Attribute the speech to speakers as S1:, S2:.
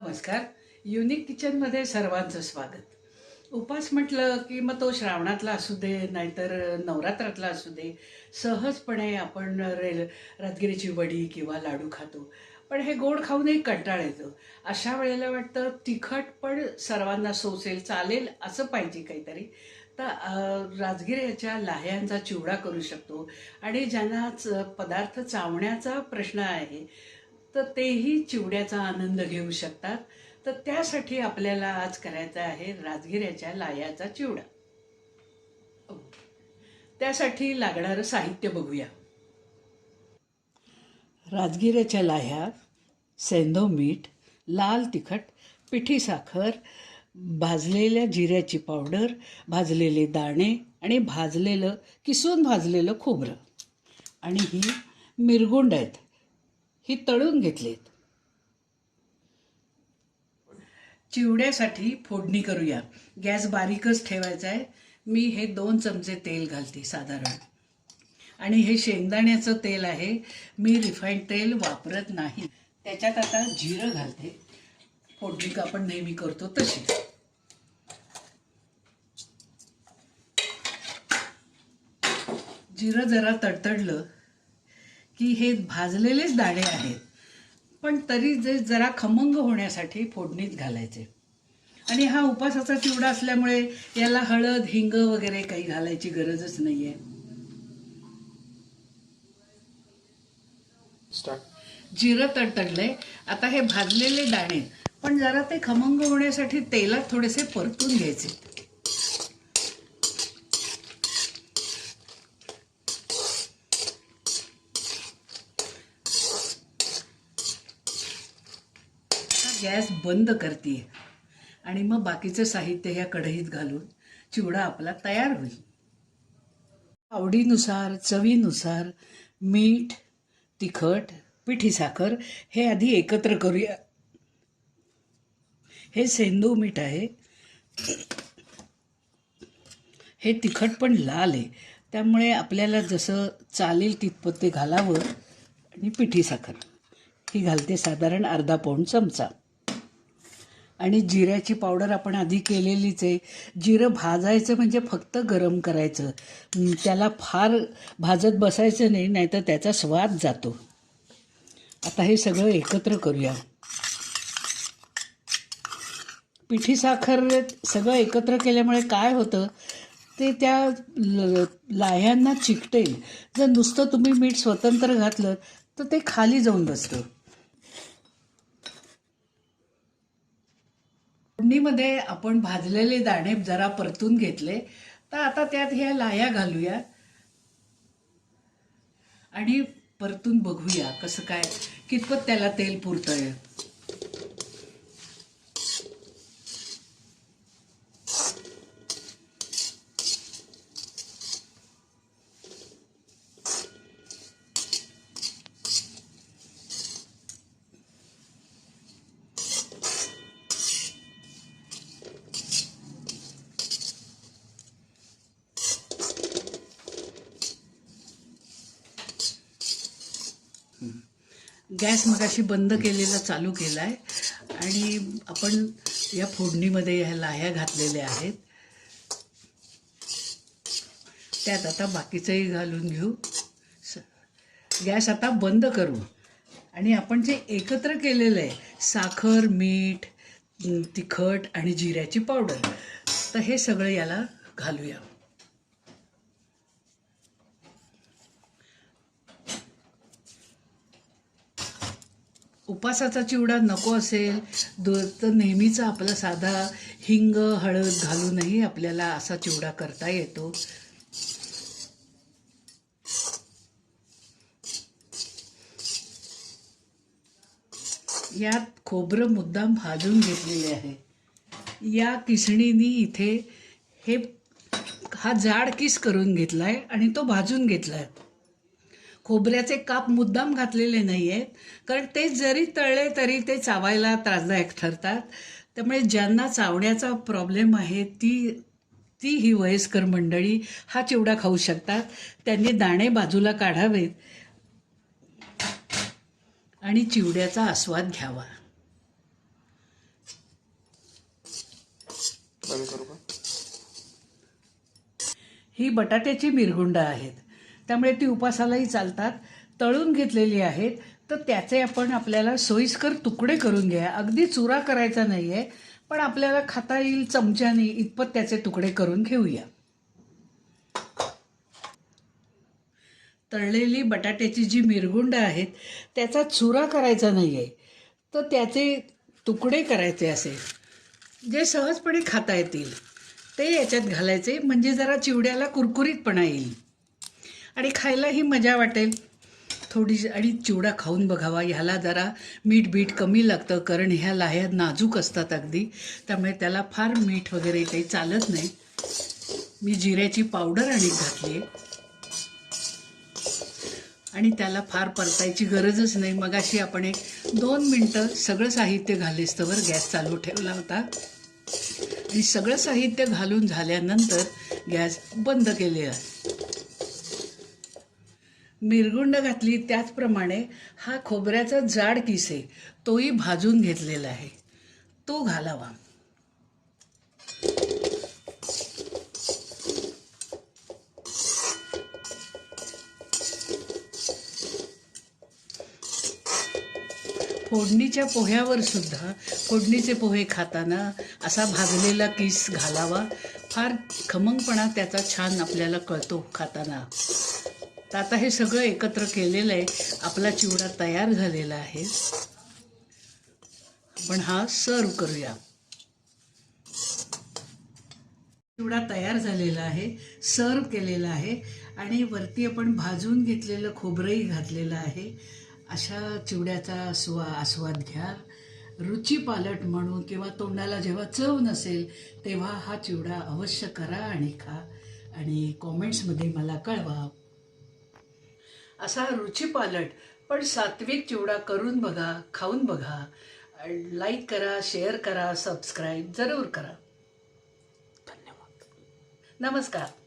S1: नमस्कार. युनिक किचनमध्ये सर्वांचं स्वागत. उपास म्हटलं की मग तो श्रावणातला असू दे नाहीतर नवरात्रातला असू दे सहजपणे आपण रेल राजगिरीची वडी किंवा लाडू खातो. पण हे गोड खाऊनही कंटाळ येतो. अशा वेळेला वाटतं तिखट पण सर्वांना सोसेल चालेल असं पाहिजे काहीतरी. तर राजगिऱ्याच्या लाह्यांचा चिवडा करू शकतो. आणि ज्यांना पदार्थ चावण्याचा प्रश्न आहे तर तेही चिवड्याचा आनंद घेऊ शकतात. तर त्यासाठी आपल्याला आज करायचा आहे राजगिऱ्याच्या लाह्याचा चिवडा. त्यासाठी लागणारं साहित्य बघूया. राजगिऱ्याच्या लाह्या सेंधो मीठ लाल तिखट पिठी साखर भाजलेल्या जिऱ्याची पावडर भाजलेले दाणे आणि भाजलेलं किसून भाजलेलं खोबरं. आणि ही मिरगुंड आहेत. ही तळून घेतलीत. चिवड्यासाठी फोडणी करूया. गॅस बारीकच ठेवायचा आहे. मी हे दोन चमचे तेल घालते साधारण. आणि हे शेंगदाण्याचं तेल आहे. मी रिफाईंड तेल वापरत नाही. त्याच्यात आता जिरं घालते. फोडणी का आपण नेहमी करतो तशी. जिरं जरा तडतडलं की हे भाजलेलेच दाणे आहेत. पण तरी जे जरा खमंग होण्यासाठी फोडणीत घालायचे. आणि हा उपासाचा चिवडा असल्यामुळे याला हळद हिंग वगैरे काही घालायची गरजच नाही आहे
S2: स्टार्ट
S1: जिरं तडतडलंय. आता हे भाजलेले दाणे पण जरा ते खमंग होण्यासाठी तेलात थोडेसे परतून घ्यायचे. गॅस बंद करते आणि मग बाकीचं साहित्य ह्या कढईत घालून चिवडा आपला तयार होईल. आवडीनुसार चवीनुसार मीठ तिखट पिठी साखर हे आधी एकत्र करूया. हे सेंदू मीठ आहे. हे तिखट पण लाल आहे. त्यामुळे आपल्याला जसं चालेल तितपत ते घालावं. आणि पिठी साखर. ही घालते साधारण अर्धा पाऊण चमचा. आणि जिऱ्याची पावडर आपण आधी केलेलीच आहे. जिरं भाजायचं म्हणजे फक्त गरम करायचं. त्याला फार भाजत बसायचं नाही नाहीतर त्याचा स्वाद जातो. आता हे सगळं एकत्र करूया. पिठी साखर सगळं एकत्र केल्यामुळे काय होतं? ते त्या लाह्यांना चिकटेल. जर नुसतं तुम्ही मीठ स्वतंत्र घातलं तर ते खाली जाऊन बसतं. फोडणीमध्ये आपण भाजलेले दाणे जरा परतून घेतले. तर आता त्यात ह्या लाया घालूया. आणि परतून बघूया कसं काय कितपत त्याला तेल पुरतंय. गॅस मगाशी बंद केलेला चालू केला आहे आणि आपण या फोडणीमध्ये ह्या लाह्या घातलेल्या आहेत. त्यात आता बाकीचंही घालून घेऊ. स- गॅस आता बंद करू. आणि आपण जे एकत्र केलेलं आहे साखर मीठ तिखट आणि जिऱ्याची पावडर तर हे सगळं याला घालूया. उपासाचा चिवडा नको असेल दो तर नेहमीचा आपला साधा हिंग हळद घालूनही आपल्याला असा चिवडा करता येतो. यात खोबरं मुद्दाम भाजून घेतलेले आहे. या किसणीनी इथे हे हा जाड किस करून घेतलाय आणि तो भाजून घेतला आहे खोबऱ्याचे काप मुद्दाम घातलेले नाही आहेत कारण ते जरी तळले तरी ते चावायला त्रासदायक ठरतात. त्यामुळे ज्यांना चावण्याचा प्रॉब्लेम आहे ती ती ही वयस्कर मंडळी हा चिवडा खाऊ शकतात. त्यांनी दाणे बाजूला काढावेत आणि चिवड्याचा आस्वाद घ्यावा. ही बटाट्याची मिरगुंड आहेत. त्यामुळे ती उपासालाही चालतात. तळून घेतलेली आहेत. तर त्याचे आपण आपल्याला सोयीस्कर तुकडे करून घ्या. अगदी चुरा करायचा नाही आहे पण आपल्याला खाता येईल चमच्याने इतपत त्याचे तुकडे करून घेऊया. तळलेली बटाट्याची जी मिरगुंड आहेत त्याचा चुरा करायचा नाही आहे तर त्याचे तुकडे करायचे असे. जे सहजपणे खाता येतील. ते याच्यात घालायचे. म्हणजे जरा चिवड्याला कुरकुरीतपणा येईल. आणि खायलाही मजा वाटेल. थोडी आणि चिवडा खाऊन बघावा. ह्याला जरा मीठ बीठ कमी लागतं कारण ह्या लाह्या नाजूक असतात अगदी. त्यामुळे त्याला फार मीठ वगैरे काही चालत नाही. मी जिऱ्याची पावडर आणि घातली आहे आणि त्याला फार परतायची गरजच नाही. मग अशी आपण एक दोन मिनटं सगळं साहित्य घालेस्तवर गॅस चालू ठेवला होता. आणि सगळं साहित्य घालून झाल्यानंतर गॅस बंद केले मिरगुंड घातली त्याचप्रमाणे हा खोबऱ्याचा जाड किस आहे तोही भाजून घेतलेला आहे. तो घालावा. फोडणीच्या पोह्यावर सुद्धा फोडणीचे पोहे खाताना असा भाजलेला किस घालावा. फार खमंगपणा त्याचा छान आपल्याला कळतो खाताना. तर आता हे सगळं एकत्र केलेलं आहे. आपला चिवडा तयार झालेला आहे. आपण हा सर्व करूया. चिवडा तयार झालेला आहे सर्व केलेला आहे. आणि वरती आपण भाजून घेतलेलं खोबरंही घातलेलं आहे. अशा चिवड्याचा स्वा आस्वाद घ्या. रुची पालट म्हणून किंवा तोंडाला जेव्हा चव नसेल तेव्हा हा चिवडा अवश्य करा आणि खा. आणि कॉमेंट्समध्ये मला कळवा. असा रुचीपालट पण सात्विक चिवडा करून बघा खाऊन बघा. लाईक करा शेअर करा सबस्क्राईब जरूर करा. धन्यवाद. नमस्कार.